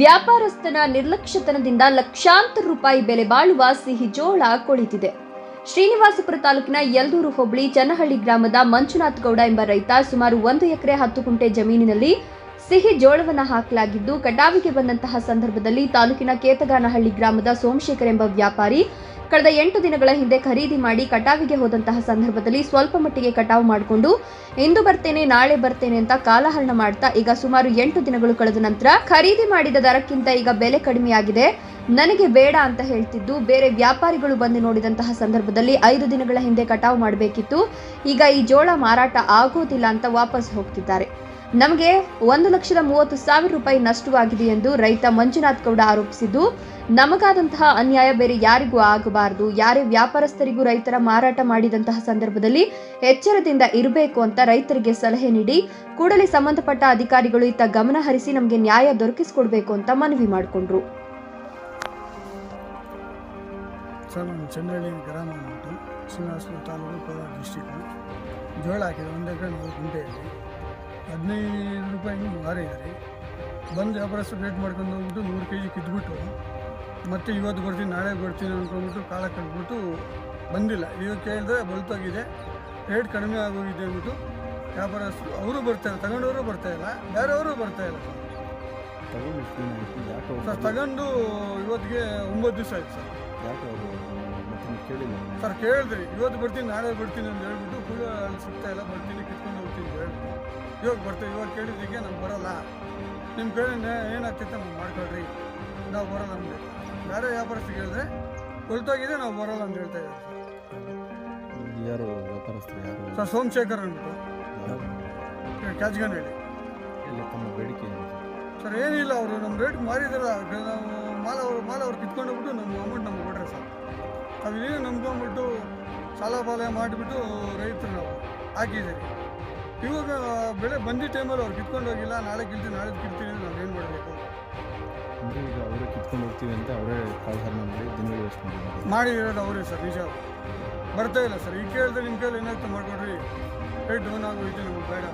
ವ್ಯಾಪಾರಸ್ಥನ ನಿರ್ಲಕ್ಷ್ಯತನದಿಂದ ಲಕ್ಷಾಂತರ ರೂಪಾಯಿ ಬೆಲೆ ಬಾಳುವ ಸಿಹಿ ಜೋಳ ಕೊಳಿತಿದೆ. ಶ್ರೀನಿವಾಸಪುರ ತಾಲೂಕಿನ ಯಲ್ದೂರು ಹೋಬಳಿ ಚನ್ನಹಳ್ಳಿ ಗ್ರಾಮದ ಮಂಜುನಾಥ್ ಗೌಡ ಎಂಬ ರೈತ ಸುಮಾರು ಒಂದು ಎಕರೆ ಹತ್ತು ಕುಂಟೆ ಜಮೀನಿನಲ್ಲಿ ಸಿಹಿ ಜೋಳವನ್ನು ಹಾಕಲಾಗಿದ್ದು, ಕಟಾವಿಗೆ ಬಂದಂತಹ ಸಂದರ್ಭದಲ್ಲಿ ತಾಲೂಕಿನ ಕೇತಗಾನಹಳ್ಳಿ ಗ್ರಾಮದ ಸೋಮಶೇಖರ್ ಎಂಬ ವ್ಯಾಪಾರಿ ಕಳೆದ ಎಂಟು ದಿನಗಳ ಹಿಂದೆ ಖರೀದಿ ಮಾಡಿ ಕಟಾವಿಗೆ ಹೋದಂತಹ ಸಂದರ್ಭದಲ್ಲಿ ಸ್ವಲ್ಪ ಮಟ್ಟಿಗೆ ಕಟಾವು ಮಾಡಿಕೊಂಡು, ಇಂದು ಬರ್ತೇನೆ, ನಾಳೆ ಬರ್ತೇನೆ ಅಂತ ಕಾಲಹರಣ ಮಾಡ್ತಾ ಈಗ ಸುಮಾರು ಎಂಟು ದಿನಗಳು ಕಳೆದ ನಂತರ ಖರೀದಿ ಮಾಡಿದ ದರಕ್ಕಿಂತ ಈಗ ಬೆಲೆ ಕಡಿಮೆಯಾಗಿದೆ. ನನಗೆ ಬೇಡ ಅಂತ ಹೇಳ್ತಿದ್ದು, ಬೇರೆ ವ್ಯಾಪಾರಿಗಳು ಬಂದು ನೋಡಿದಂತಹ ಸಂದರ್ಭದಲ್ಲಿ ಐದು ದಿನಗಳ ಹಿಂದೆ ಕಟಾವು ಮಾಡಬೇಕಿತ್ತು. ಈಗ ಈ ಜೋಳ ಮಾರಾಟ ಆಗೋದಿಲ್ಲ ಅಂತ ವಾಪಸ್ ಹೋಗ್ತಿದ್ದಾರೆ. ನಮಗೆ ಒಂದು ಲಕ್ಷದ ಮೂವತ್ತು ಸಾವಿರ ರೂಪಾಯಿ ನಷ್ಟವಾಗಿದೆ ಎಂದು ರೈತ ಮಂಜುನಾಥ್ ಗೌಡ ಆರೋಪಿಸಿದ್ದು, ನಮಗಾದಂತಹ ಅನ್ಯಾಯ ಬೇರೆ ಯಾರಿಗೂ ಆಗಬಾರದು. ಯಾರೇ ವ್ಯಾಪಾರಸ್ಥರಿಗೂ ರೈತರ ಮಾರಾಟ ಮಾಡಿದಂತಹ ಸಂದರ್ಭದಲ್ಲಿ ಎಚ್ಚರದಿಂದ ಇರಬೇಕು ಅಂತ ರೈತರಿಗೆ ಸಲಹೆ ನೀಡಿ, ಕೂಡಲೇ ಸಂಬಂಧಪಟ್ಟ ಅಧಿಕಾರಿಗಳು ಇತ್ತ ಗಮನ ಹರಿಸಿ ನಮಗೆ ನ್ಯಾಯ ದೊರಕಿಸಿಕೊಡ್ಬೇಕು ಅಂತ ಮನವಿ ಮಾಡಿಕೊಂಡ್ರು. ಜೋಳ ಹಾಕಿದೆ ಒಂದು ಎಕರೆ ಹದಿನೈದು ರೂಪಾಯಿ ಮಾರಿದ್ದಾರೆ ಬಂದು ವ್ಯಾಪಾರ ಸಪ್ರೇಟ್ ಮಾಡ್ಕೊಂಡು ಹೋಗ್ಬಿಟ್ಟು ನೂರು ಕೆ ಜಿ ಕಿತ್ಬಿಟ್ಟು ಮತ್ತೆ ಇವತ್ತು ಬರ್ತೀನಿ ನಾಳೆ ಬರ್ತೀನಿ ಅಂದ್ಕೊಂಡ್ಬಿಟ್ಟು ಕಾಲ ಕಟ್ಬಿಟ್ಟು ಬಂದಿಲ್ಲ. ಈಗ ಕೇಳಿದ್ರೆ ಬಲ್ತೋಗಿದೆ ರೇಟ್ ಕಡಿಮೆ ಆಗೋಗಿದೆ ಅಂದ್ಬಿಟ್ಟು ವ್ಯಾಪಾರಸ್ಥರು ಅವರು ಬರ್ತಾಯಿಲ್ಲ ತಗೊಂಡವರು ಬರ್ತಾಯಿಲ್ಲ ಬೇರೆಯವರು ಬರ್ತಾಯಿಲ್ಲ ಇಲ್ಲ. ದಿನ ಆಯ್ತು? ಸರ್ ತಗೊಂಡು ಇವತ್ತಿಗೆ ಒಂಬತ್ತು ದಿವಸ ಆಯ್ತು ಸರ್. ಕೇಳಿಲ್ಲ. ಸರ್ ಕೇಳಿದ್ರಿ. ಇವತ್ತು ಬರ್ತೀನಿ ನಾಳೆ ಬರ್ತೀನಿ ಅಂತ ಹೇಳ್ಬಿಟ್ಟು ಫುಲ್ ಅಲ್ಲಿ ಸಿಗ್ತಾ ಇಲ್ಲ ಬರ್ತೀನಿ ಕಿತ್ಕೊಂಡು ಹೋಗ್ತೀನಿ ಅಂತ ಹೇಳ್ಬಿಟ್ಟು. ಇವಾಗ ಬರ್ತೀವಿ ಇವಾಗ ಕೇಳಿದ್ದಕ್ಕೆ ನಮ್ಗೆ ಬರೋಲ್ಲ. ನಿಮ್ಮ ಕಡೆ ಏನಾಗ್ತೈತೆ ನಮ್ಗೆ ಮಾಡ್ಕೊಳ್ರಿ. ನಾವು ಬರೋಲ್ಲ ನಮಗೆ ಬೇರೆ ವ್ಯಾಪಾರಸ್ಥರು ಕೇಳಿದ್ರೆ ಹೊಲ್ತೋಗಿದೆ ನಾವು ಬರೋಲ್ಲ ಅಂತ ಹೇಳ್ತಾ ಇದ್ದಾರೆ ಯಾರು ವ್ಯಾಪಾರಸ್ಥರು ಯಾರು? ಸರ್ ಸೋಮಶೇಖರ್ ಅಂದ್ಬಿಟ್ಟು? ಕ್ಯಾಚ್ಗನ್ ಹೇಳಿ ಇಲ್ಲ ತಮ್ಮ ಬೇಡಿಕೆ ಸರ್ ಏನಿಲ್ಲ ಅವರು ನಮ್ಮ ರೇಟ್ ಮಾರಿದಾರ. ನಾವು ಮಾಲ ಅವರು ಮಾಲ ಅವ್ರು ಕಿತ್ಕೊಂಡು ಹೋಗ್ಬಿಟ್ಟು ನಮ್ಮ ಅಮೌಂಟ್ ನಮ್ಗೆ ಕೊಡ್ರಿ ಸರ್ ನಾವು ನಂಬ್ಕೊಂಬಿಟ್ಟು ನಂಬ್ಕೊಂಡ್ಬಿಟ್ಟು ಸಾಲ ಪಾಲ ಮಾಡಿಬಿಟ್ಟು ರೈತರು ನಾವು. ಹಾಕಿದ್ದೀವಿ. ಇವಾಗ ಬೆಳೆ ಬಂದಿದ್ದ ಟೈಮಲ್ಲಿ ಅವ್ರು ಕಿತ್ಕೊಂಡು ಹೋಗಿಲ್ಲ ನಾಳೆ ಕಿಲ್ತೀನಿ ನಾಳೆ ಕಿಲ್ತೀನಿ ನಾವು ಏನು ಮಾಡಬೇಕು? ಅಂದರೆ ಈಗ ಅವರೇ ಕಿತ್ಕೊಂಡು ಹೋಗ್ತೀವಿ ಅಂತ ಅವರೇ ಕಾಲಧಾರಣ ಮಾಡಿ ದಿನಗಳು ವೇಸ್ಟ್ ಮಾಡಿದ್ದಾರೆ ಮಾಡಿರೋದು ಅವರೇ ಸರ್ ನಿಜ. ಬರ್ತಾ ಇಲ್ಲ ಸರ್. ಈಗ ಕೇಳಿದ್ರೆ ನಿಮ್ಮ ಕೈಯಲ್ಲಿ ಏನಾಗ್ತದೆ ಮಾಡಿಕೊಡ್ರಿ. ರೇಟ್ ಡೌನ್ ಆಗೋಯ್ತು ನಮಗೆ ಬೇಡ.